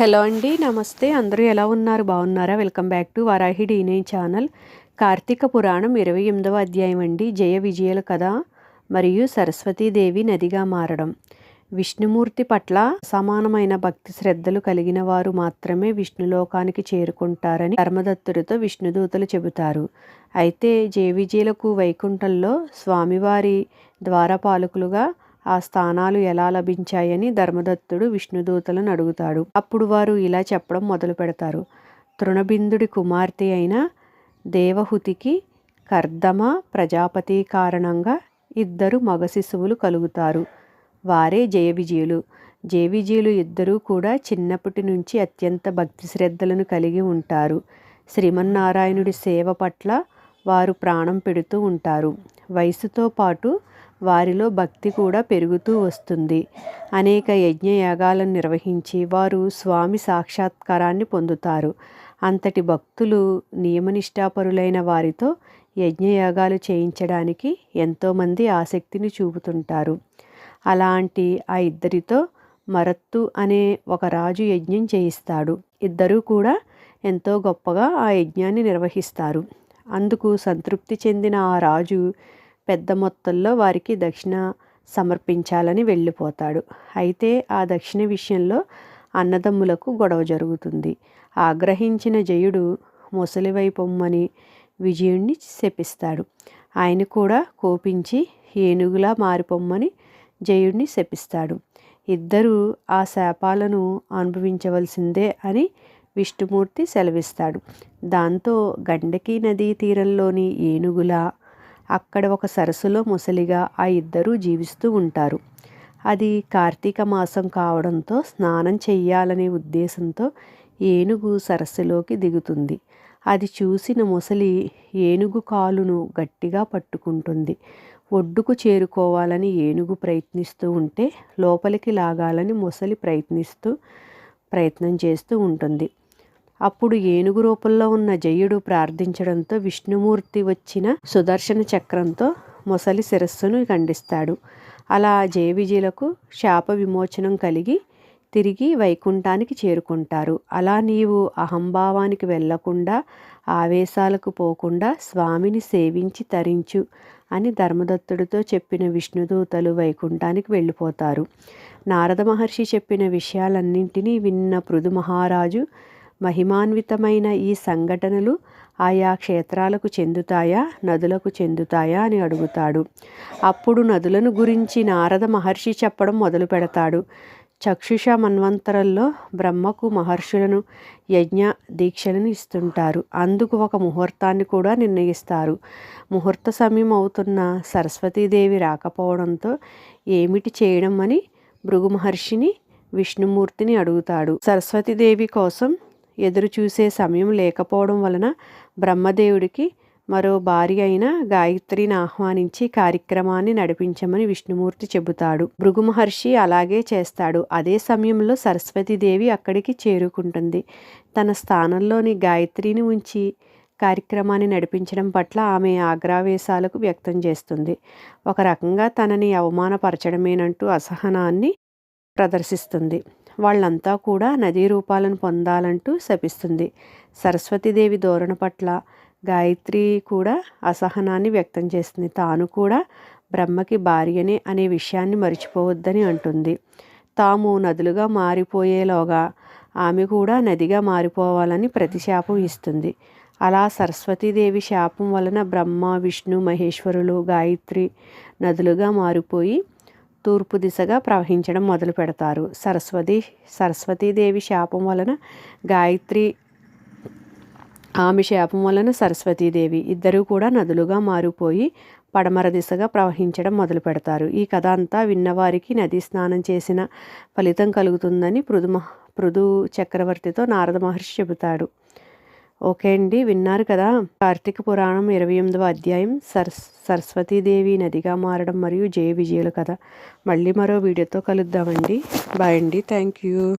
Hello అండి నమస్తే. అందరూ ఎలా ఉన్నారు? బాగున్నారా? వెల్కమ్ బ్యాక్ టు వారాహి డీనే ఛానల్. కార్తీక పురాణం ఇరవై ఎనిమిదవ అధ్యాయం అండి. జయ విజయల కథ మరియు సరస్వతీదేవి నదిగా మారడం. విష్ణుమూర్తి పట్ల సమానమైన భక్తి శ్రద్ధలు కలిగిన వారు మాత్రమే విష్ణులోకానికి చేరుకుంటారని ధర్మదత్తుడితో విష్ణుదూతలు చెబుతారు. అయితే జయ విజయలకు వైకుంఠంలో స్వామివారి ద్వారపాలకులుగా ఆ స్థానాలు ఎలా లభించాయని ధర్మదత్తుడు విష్ణుదూతలను అడుగుతాడు. అప్పుడు వారు ఇలా చెప్పడం మొదలు పెడతారు. తృణబిందుడి కుమార్తె అయిన దేవహుతికి కర్దమ ప్రజాపతి కారణంగా ఇద్దరు మగ శిశువులు కలుగుతారు. వారే జయవిజయులు. విజయులు ఇద్దరూ కూడా చిన్నప్పటి నుంచి అత్యంత భక్తి శ్రద్ధలను కలిగి ఉంటారు. శ్రీమన్నారాయణుడి సేవ పట్ల వారు ప్రాణం పెడుతూ ఉంటారు. వయసుతో పాటు వారిలో భక్తి కూడా పెరుగుతూ వస్తుంది. అనేక యజ్ఞయాగాలను నిర్వహించి వారు స్వామి సాక్షాత్కారాన్ని పొందుతారు. అంతటి భక్తులు నియమనిష్టాపరులైన వారితో యజ్ఞయాగాలు చేయించడానికి ఎంతోమంది ఆసక్తిని చూపుతుంటారు. అలాంటి ఆ ఇద్దరితో మరత్తు అనే ఒక రాజు యజ్ఞం చేయిస్తాడు. ఇద్దరూ కూడా ఎంతో గొప్పగా ఆ యజ్ఞాన్ని నిర్వహిస్తారు. అందుకు సంతృప్తి చెందిన ఆ రాజు పెద్ద మొత్తంలో వారికి దక్షిణ సమర్పించాలని వెళ్ళిపోతాడు. అయితే ఆ దక్షిణ విషయంలో అన్నదమ్ములకు గొడవ జరుగుతుంది. ఆగ్రహించిన జయుడు ముసలివైపొమ్మని విజయుణ్ణి శపిస్తాడు. ఆయన కూడా కోపించి ఏనుగులా మారిపోమ్మని జయుడిని శపిస్తాడు. ఇద్దరూ ఆ శాపాలను అనుభవించవలసిందే అని విష్ణుమూర్తి సెలవిస్తాడు. దాంతో గండకీ నదీ తీరంలోని ఏనుగులా అక్కడ ఒక సరస్సులో ముసలిగా ఆ ఇద్దరూ జీవిస్తూ ఉంటారు. అది కార్తీక మాసం కావడంతో స్నానం చెయ్యాలనే ఉద్దేశంతో ఏనుగు సరస్సులోకి దిగుతుంది. అది చూసిన ముసలి ఏనుగు కాలును గట్టిగా పట్టుకుంటుంది. ఒడ్డుకు చేరుకోవాలని ఏనుగు ప్రయత్నిస్తూ ఉంటే లోపలికి లాగాలని ముసలి ప్రయత్నిస్తూ ప్రయత్నం చేస్తూ ఉంటుంది. అప్పుడు ఏనుగు రూపంలో ఉన్న జయుడు ప్రార్థించడంతో విష్ణుమూర్తి వచ్చిన సుదర్శన చక్రంతో మొసలి శిరస్సును ఖండిస్తాడు. అలా జయ విజయులకు శాప విమోచనం కలిగి తిరిగి వైకుంఠానికి చేరుకుంటారు. అలా నీవు అహంభావానికి వెళ్ళకుండా ఆవేశాలకు పోకుండా స్వామిని సేవించి తరించు అని ధర్మదత్తుడితో చెప్పిన విష్ణుదూతలు వైకుంఠానికి వెళ్ళిపోతారు. నారద మహర్షి చెప్పిన విషయాలన్నింటినీ విన్న పృథు మహారాజు మహిమాన్వితమైన ఈ సంఘటనలు ఆయా క్షేత్రాలకు చెందుతాయా? నదులకు చెందుతాయా? అని అడుగుతాడు. అప్పుడు నదులను గురించి నారద మహర్షి చెప్పడం మొదలు పెడతాడు. చక్షుష మన్వంతరంలో బ్రహ్మకు మహర్షులను యజ్ఞ దీక్షలను ఇస్తుంటారు. అందుకు ఒక ముహూర్తాన్ని కూడా నిర్ణయిస్తారు. ముహూర్త సమయం అవుతున్న సరస్వతీదేవి రాకపోవడంతో ఏమిటి చేయడం అని భృగు మహర్షిని విష్ణుమూర్తిని అడుగుతాడు. సరస్వతీదేవి కోసం ఎదురు చూసే సమయం లేకపోవడం వలన బ్రహ్మదేవుడికి మరో భార్య అయిన గాయత్రిని ఆహ్వానించి కార్యక్రమాన్ని నడిపించమని విష్ణుమూర్తి చెబుతాడు. భృగు మహర్షి అలాగే చేస్తాడు. అదే సమయంలో సరస్వతీదేవి అక్కడికి చేరుకుంటుంది. తన స్థానంలోని గాయత్రిని ఉంచి కార్యక్రమాన్ని నడిపించడం పట్ల ఆమె ఆగ్రావేశాలకు వ్యక్తం చేస్తుంది. ఒక రకంగా తనని అవమానపరచడమేనంటూ అసహనాన్ని ప్రదర్శిస్తుంది. వాళ్ళంతా కూడా నదీ రూపాలను పొందాలంటూ శపిస్తుంది. సరస్వతీదేవి ధోరణ పట్ల గాయత్రి కూడా అసహనాన్ని వ్యక్తం చేస్తుంది. తాను కూడా బ్రహ్మకి భార్యనే అనే విషయాన్ని మర్చిపోవద్దని అంటుంది. తాము నదులుగా మారిపోయేలోగా ఆమె కూడా నదిగా మారిపోవాలని ప్రతిశాపం ఇస్తుంది. అలా సరస్వతీదేవి శాపం వలన బ్రహ్మ విష్ణు మహేశ్వరులు గాయత్రి నదులుగా మారిపోయి తూర్పు దిశగా ప్రవహించడం మొదలు పెడతారు. సరస్వతి సరస్వతీదేవి శాపం వలన గాయత్రి ఆమె శాపం వలన సరస్వతీదేవి ఇద్దరూ కూడా నదులుగా మారిపోయి పడమర దిశగా ప్రవహించడం మొదలు పెడతారు. ఈ కథ అంతా విన్నవారికి నదీ స్నానం చేసిన ఫలితం కలుగుతుందని పృథు పృథు చక్రవర్తితో నారద మహర్షి చెబుతాడు. ఓకే అండి విన్నారు కదా. కార్తీక పురాణం ఇరవై ఎనిమిదవ అధ్యాయం. సరస్ సరస్వతీదేవి నదిగా మారడం మరియు జయ విజయుల కథ మళ్ళీ మరో వీడియోతో కలుద్దామండి. బాయ్ అండి. Thank you.